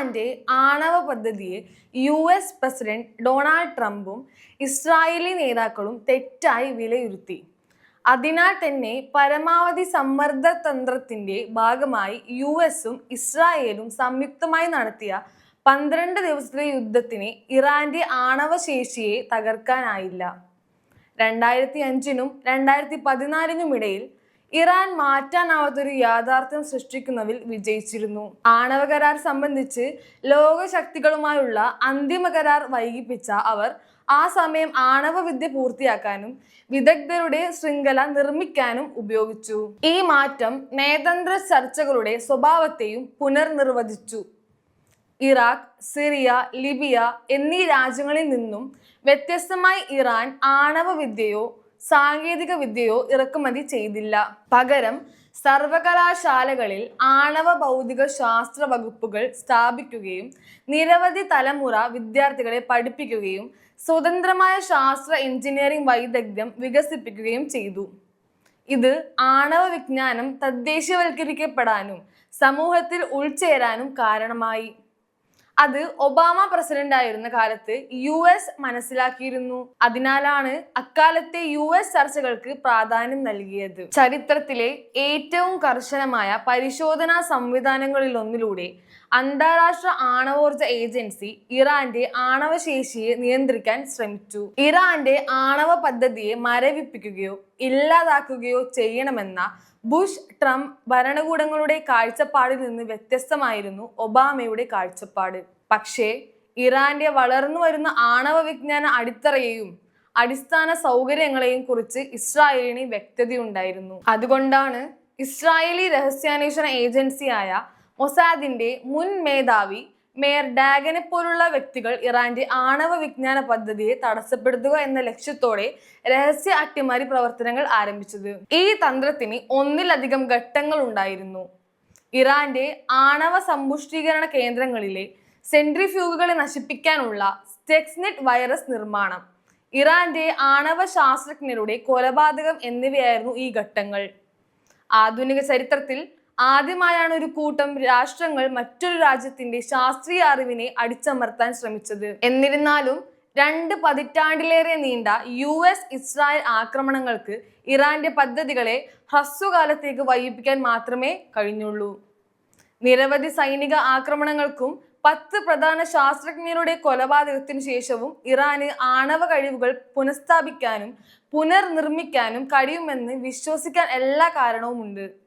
ഇറാന്റെ ആണവ പദ്ധതിയെ യു എസ് പ്രസിഡന്റ് ഡൊണാൾഡ് ട്രംപും ഇസ്രായേലി നേതാക്കളും തെറ്റായി വിലയിരുത്തി. അതിനാൽ തന്നെ പരമാവധി സമ്മർദ്ദ തന്ത്രത്തിന്റെ ഭാഗമായി യു എസും ഇസ്രായേലും സംയുക്തമായി നടത്തിയ പന്ത്രണ്ട് ദിവസത്തെ യുദ്ധത്തിന് ഇറാന്റെ ആണവ ശേഷിയെ തകർക്കാനായില്ല. രണ്ടായിരത്തി അഞ്ചിനും രണ്ടായിരത്തി പതിനാലിനും ഇടയിൽ ഇറാൻ മാറ്റാനാവാത്തൊരു യാഥാർത്ഥ്യം സൃഷ്ടിക്കുന്നതിൽ വിജയിച്ചിരുന്നു. ആണവ കരാർ സംബന്ധിച്ച് ലോകശക്തികളുമായുള്ള അന്തിമ കരാർ വൈകിപ്പിച്ച അവർ ആ സമയം ആണവ വിദ്യ പൂർത്തിയാക്കാനും വിദഗ്ധരുടെ ശൃംഖല നിർമ്മിക്കാനും ഉപയോഗിച്ചു. ഈ മാറ്റം നയതന്ത്ര ചർച്ചകളുടെ സ്വഭാവത്തെയും പുനർനിർവചിച്ചു. ഇറാഖ് സിറിയ ലിബിയ എന്നീ രാജ്യങ്ങളിൽ നിന്നും വ്യത്യസ്തമായി ഇറാൻ ആണവ വിദ്യയോ സാങ്കേതിക വിദ്യയോ ഇറക്കുമതി ചെയ്തില്ല. പകരം സർവകലാശാലകളിൽ ആണവ ഭൗതിക ശാസ്ത്ര വകുപ്പുകൾ സ്ഥാപിക്കുകയും നിരവധി തലമുറ വിദ്യാർത്ഥികളെ പഠിപ്പിക്കുകയും സ്വതന്ത്രമായ ശാസ്ത്ര എഞ്ചിനീയറിംഗ് വൈദഗ്ധ്യം വികസിപ്പിക്കുകയും ചെയ്തു. ഇത് ആണവ വിജ്ഞാനം തദ്ദേശീയവൽക്കരിക്കപ്പെടാനും സമൂഹത്തിൽ ഉൾച്ചേരാനും കാരണമായി. അത് ഒബാമ പ്രസിഡന്റ് ആയിരുന്ന കാലത്ത് യു എസ് മനസ്സിലാക്കിയിരുന്നു. അതിനാലാണ് അക്കാലത്തെ യു എസ് ചർച്ചകൾക്ക് പ്രാധാന്യം നൽകിയത്. ചരിത്രത്തിലെ ഏറ്റവും കർശനമായ പരിശോധനാ സംവിധാനങ്ങളിലൊന്നിലൂടെ അന്താരാഷ്ട്ര ആണവോർജ ഏജൻസി ഇറാന്റെ ആണവശേഷിയെ നിയന്ത്രിക്കാൻ ശ്രമിച്ചു. ഇറാന്റെ ആണവ പദ്ധതിയെ മരവിപ്പിക്കുകയോ ഇല്ലാതാക്കുകയോ ചെയ്യണമെന്ന ബുഷ് ട്രംപ് ഭരണകൂടങ്ങളുടെ കാഴ്ചപ്പാടിൽ നിന്ന് വ്യത്യസ്തമായിരുന്നു ഒബാമയുടെ കാഴ്ചപ്പാട്. പക്ഷേ ഇറാന്റെ വളർന്നു വരുന്ന ആണവ വിജ്ഞാന അടിത്തറയെയും അടിസ്ഥാന സൗകര്യങ്ങളെയും കുറിച്ച് ഇസ്രായേലിന് വ്യക്തതയുണ്ടായിരുന്നു. അതുകൊണ്ടാണ് ഇസ്രായേലി രഹസ്യാന്വേഷണ ഏജൻസിയായ മൊസാദിന്റെ മുൻ മേധാവി മേയർ ഡാഗനെ പോലുള്ള വ്യക്തികൾ ഇറാന്റെ ആണവ വിജ്ഞാന പദ്ധതിയെ തടസ്സപ്പെടുത്തുക എന്ന ലക്ഷ്യത്തോടെ രഹസ്യ അട്ടിമറി പ്രവർത്തനങ്ങൾ ആരംഭിച്ചത്. ഈ തന്ത്രത്തിന് ഒന്നിലധികം ഘട്ടങ്ങൾ ഉണ്ടായിരുന്നു. ഇറാന്റെ ആണവ സമ്പുഷ്ടീകരണ കേന്ദ്രങ്ങളിലെ സെൻട്രിഫ്യൂഗുകളെ നശിപ്പിക്കാനുള്ള സ്റ്റെക്സ്നെറ്റ് വൈറസ് നിർമ്മാണം ഇറാന്റെ ആണവ ശാസ്ത്രജ്ഞരുടെ കൊലപാതകം എന്നിവയായിരുന്നു ഈ ഘട്ടങ്ങൾ. ആധുനിക ചരിത്രത്തിൽ ആദ്യമായാണ് ഒരു കൂട്ടം രാഷ്ട്രങ്ങൾ മറ്റൊരു രാജ്യത്തിന്റെ ശാസ്ത്രീയ അറിവിനെ അടിച്ചമർത്താൻ ശ്രമിച്ചത്. എന്നിരുന്നാലും രണ്ട് പതിറ്റാണ്ടിലേറെ നീണ്ട യു എസ് ഇസ്രായേൽ ആക്രമണങ്ങൾക്ക് ഇറാന്റെ പദ്ധതികളെ ഹ്രസ്വകാലത്തേക്ക് വൈകിപ്പിക്കാൻ മാത്രമേ കഴിഞ്ഞുള്ളൂ. നിരവധി സൈനിക ആക്രമണങ്ങൾക്കും പത്ത് പ്രധാന ശാസ്ത്രജ്ഞരുടെ കൊലപാതകത്തിനു ശേഷവും ഇറാന് ആണവ കഴിവുകൾ പുനഃസ്ഥാപിക്കാനും പുനർനിർമ്മിക്കാനും കഴിയുമെന്ന് വിശ്വസിക്കാൻ എല്ലാ കാരണവുമുണ്ട്.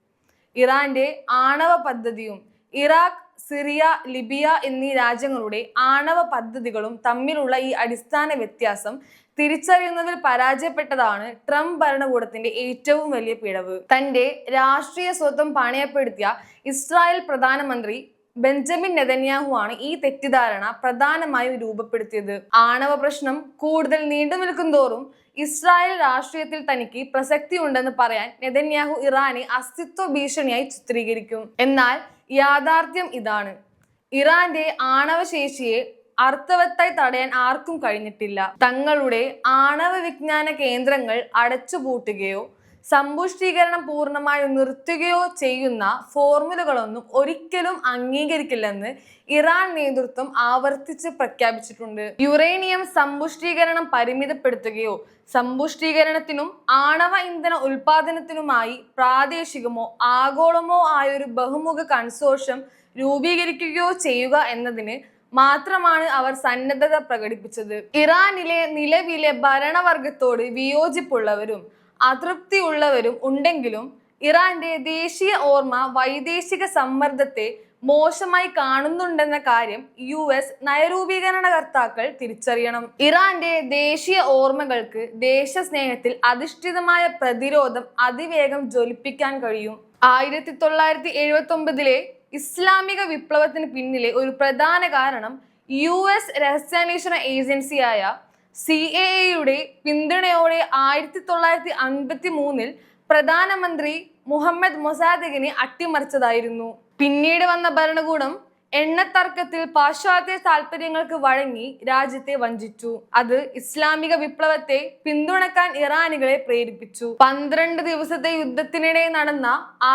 ഇറാന്റെ ആണവ പദ്ധതിയും ഇറാഖ് സിറിയ ലിബിയ എന്നീ രാജ്യങ്ങളുടെ ആണവ പദ്ധതികളും തമ്മിലുള്ള ഈ അടിസ്ഥാന വ്യത്യാസം തിരിച്ചറിയുന്നതിൽ പരാജയപ്പെട്ടതാണ് ട്രംപ് ഭരണകൂടത്തിന്റെ ഏറ്റവും വലിയ പിഴവ്. തന്റെ രാഷ്ട്രീയ സ്വത്വം പണയപ്പെടുത്തിയ ഇസ്രായേൽ പ്രധാനമന്ത്രി ബെഞ്ചമിൻ നെതന്യാഹു ആണ് ഈ തെറ്റിദ്ധാരണ പ്രധാനമായും രൂപപ്പെടുത്തിയത്. ആണവ പ്രശ്നം കൂടുതൽ നീണ്ടു നിൽക്കുന്തോറും ഇസ്രായേൽ രാഷ്ട്രീയത്തിൽ തനിക്ക് പ്രസക്തി ഉണ്ടെന്ന് പറയാൻ നെതന്യാഹു ഇറാനെ അസ്തിത്വ ഭീഷണിയായി ചിത്രീകരിക്കും. എന്നാൽ യാഥാർത്ഥ്യം ഇതാണ്. ഇറാന്റെ ആണവശേഷിയെ അർത്ഥവത്തായി തടയാൻ ആർക്കും കഴിഞ്ഞിട്ടില്ല. തങ്ങളുടെ ആണവ വിജ്ഞാന കേന്ദ്രങ്ങൾ അടച്ചുപൂട്ടുകയോ സമ്പുഷ്ടീകരണം പൂർണമായും നിർത്തുകയോ ചെയ്യുന്ന ഫോർമുലകളൊന്നും ഒരിക്കലും അംഗീകരിക്കില്ലെന്ന് ഇറാൻ നേതൃത്വം ആവർത്തിച്ച് പ്രഖ്യാപിച്ചിട്ടുണ്ട്. യുറേനിയം സമ്പുഷ്ടീകരണം പരിമിതപ്പെടുത്തുകയോ സമ്പുഷ്ടീകരണത്തിനും ആണവ ഇന്ധന ഉൽപാദനത്തിനുമായി പ്രാദേശികമോ ആഗോളമോ ആയ ഒരു ബഹുമുഖ കൺസോർഷ്യം രൂപീകരിക്കുകയോ ചെയ്യുക എന്നതിന് മാത്രമാണ് അവർ സന്നദ്ധത പ്രകടിപ്പിച്ചത്. ഇറാനിലെ നിലവിലെ ഭരണവർഗത്തോട് വിയോജിപ്പുള്ളവരും അതൃപ്തിയുള്ളവരും ഉണ്ടെങ്കിലും ഇറാന്റെ ദേശീയ ഓർമ്മ വൈദേശിക സമ്മർദ്ദത്തെ മോശമായി കാണുന്നുണ്ടെന്ന കാര്യം യു എസ് നയരൂപീകരണകർത്താക്കൾ തിരിച്ചറിയണം. ഇറാന്റെ ദേശീയ ഓർമ്മകൾക്ക് ദേശസ്നേഹത്തിൽ അധിഷ്ഠിതമായ പ്രതിരോധം അതിവേഗം ജ്വലിപ്പിക്കാൻ കഴിയും. ആയിരത്തി തൊള്ളായിരത്തി എഴുപത്തി ഒമ്പതിലെ ഇസ്ലാമിക വിപ്ലവത്തിന് പിന്നിലെ ഒരു പ്രധാന കാരണം യു എസ് രഹസ്യാന്വേഷണ ഏജൻസിയായ സി എ എയുടെ പിന്തുണയോടെ ആയിരത്തി തൊള്ളായിരത്തി അൻപത്തി മൂന്നിൽ പ്രധാനമന്ത്രി മുഹമ്മദ് മൊസാദിഖിനെ അട്ടിമറിച്ചതായിരുന്നു. പിന്നീട് വന്ന ഭരണകൂടം എണ്ണത്തർക്കത്തിൽ പാശ്ചാത്യ താല്പര്യങ്ങൾക്ക് വഴങ്ങി രാജ്യത്തെ വഞ്ചിച്ചു. അത് ഇസ്ലാമിക വിപ്ലവത്തെ പിന്തുണക്കാൻ ഇറാനികളെ പ്രേരിപ്പിച്ചു. പന്ത്രണ്ട് ദിവസത്തെ യുദ്ധത്തിനിടെ നടന്ന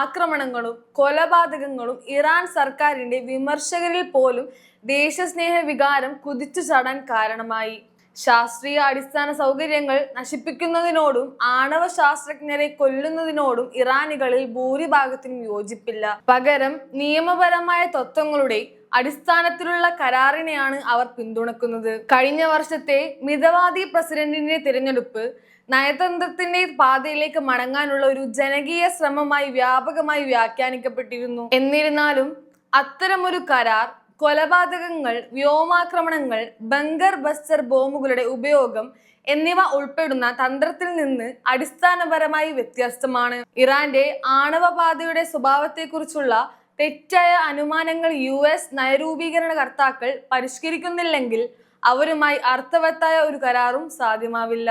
ആക്രമണങ്ങളും കൊലപാതകങ്ങളും ഇറാൻ സർക്കാരിന്റെ വിമർശകരിൽ പോലും ദേശസ്നേഹ വികാരം കുതിച്ചു ചാടാൻ കാരണമായി. ശാസ്ത്രീയ അടിസ്ഥാന സൗകര്യങ്ങൾ നശിപ്പിക്കുന്നതിനോടും ആണവ ശാസ്ത്രജ്ഞരെ കൊല്ലുന്നതിനോടും ഇറാനികളിൽ ഭൂരിഭാഗത്തിനും യോജിപ്പില്ല. പകരം നിയമപരമായ തത്വങ്ങളുടെ അടിസ്ഥാനത്തിലുള്ള കരാറിനെയാണ് അവർ പിന്തുണക്കുന്നത്. കഴിഞ്ഞ വർഷത്തെ മിതവാദി പ്രസിഡന്റിന്റെ തിരഞ്ഞെടുപ്പ് നയതന്ത്രത്തിന്റെ പാതയിലേക്ക് മടങ്ങാനുള്ള ഒരു ജനകീയ ശ്രമമായി വ്യാപകമായി വ്യാഖ്യാനിക്കപ്പെട്ടിരുന്നു. എന്നിരുന്നാലും അത്തരമൊരു കരാർ കൊലപാതകങ്ങൾ വ്യോമാക്രമണങ്ങൾ ബങ്കർ ബസ്റ്റർ ബോംബുകളുടെ ഉപയോഗം എന്നിവ ഉൾപ്പെടുന്ന തന്ത്രത്തിൽ നിന്ന് അടിസ്ഥാനപരമായി വ്യത്യസ്തമാണ്. ഇറാന്റെ ആണവപാതയുടെ സ്വഭാവത്തെക്കുറിച്ചുള്ള തെറ്റായ അനുമാനങ്ങൾ യു എസ് നയരൂപീകരണ കർത്താക്കൾ പരിഷ്കരിക്കുന്നില്ലെങ്കിൽ അവരുമായി അർത്ഥവത്തായ ഒരു കരാറും സാധ്യമാവില്ല.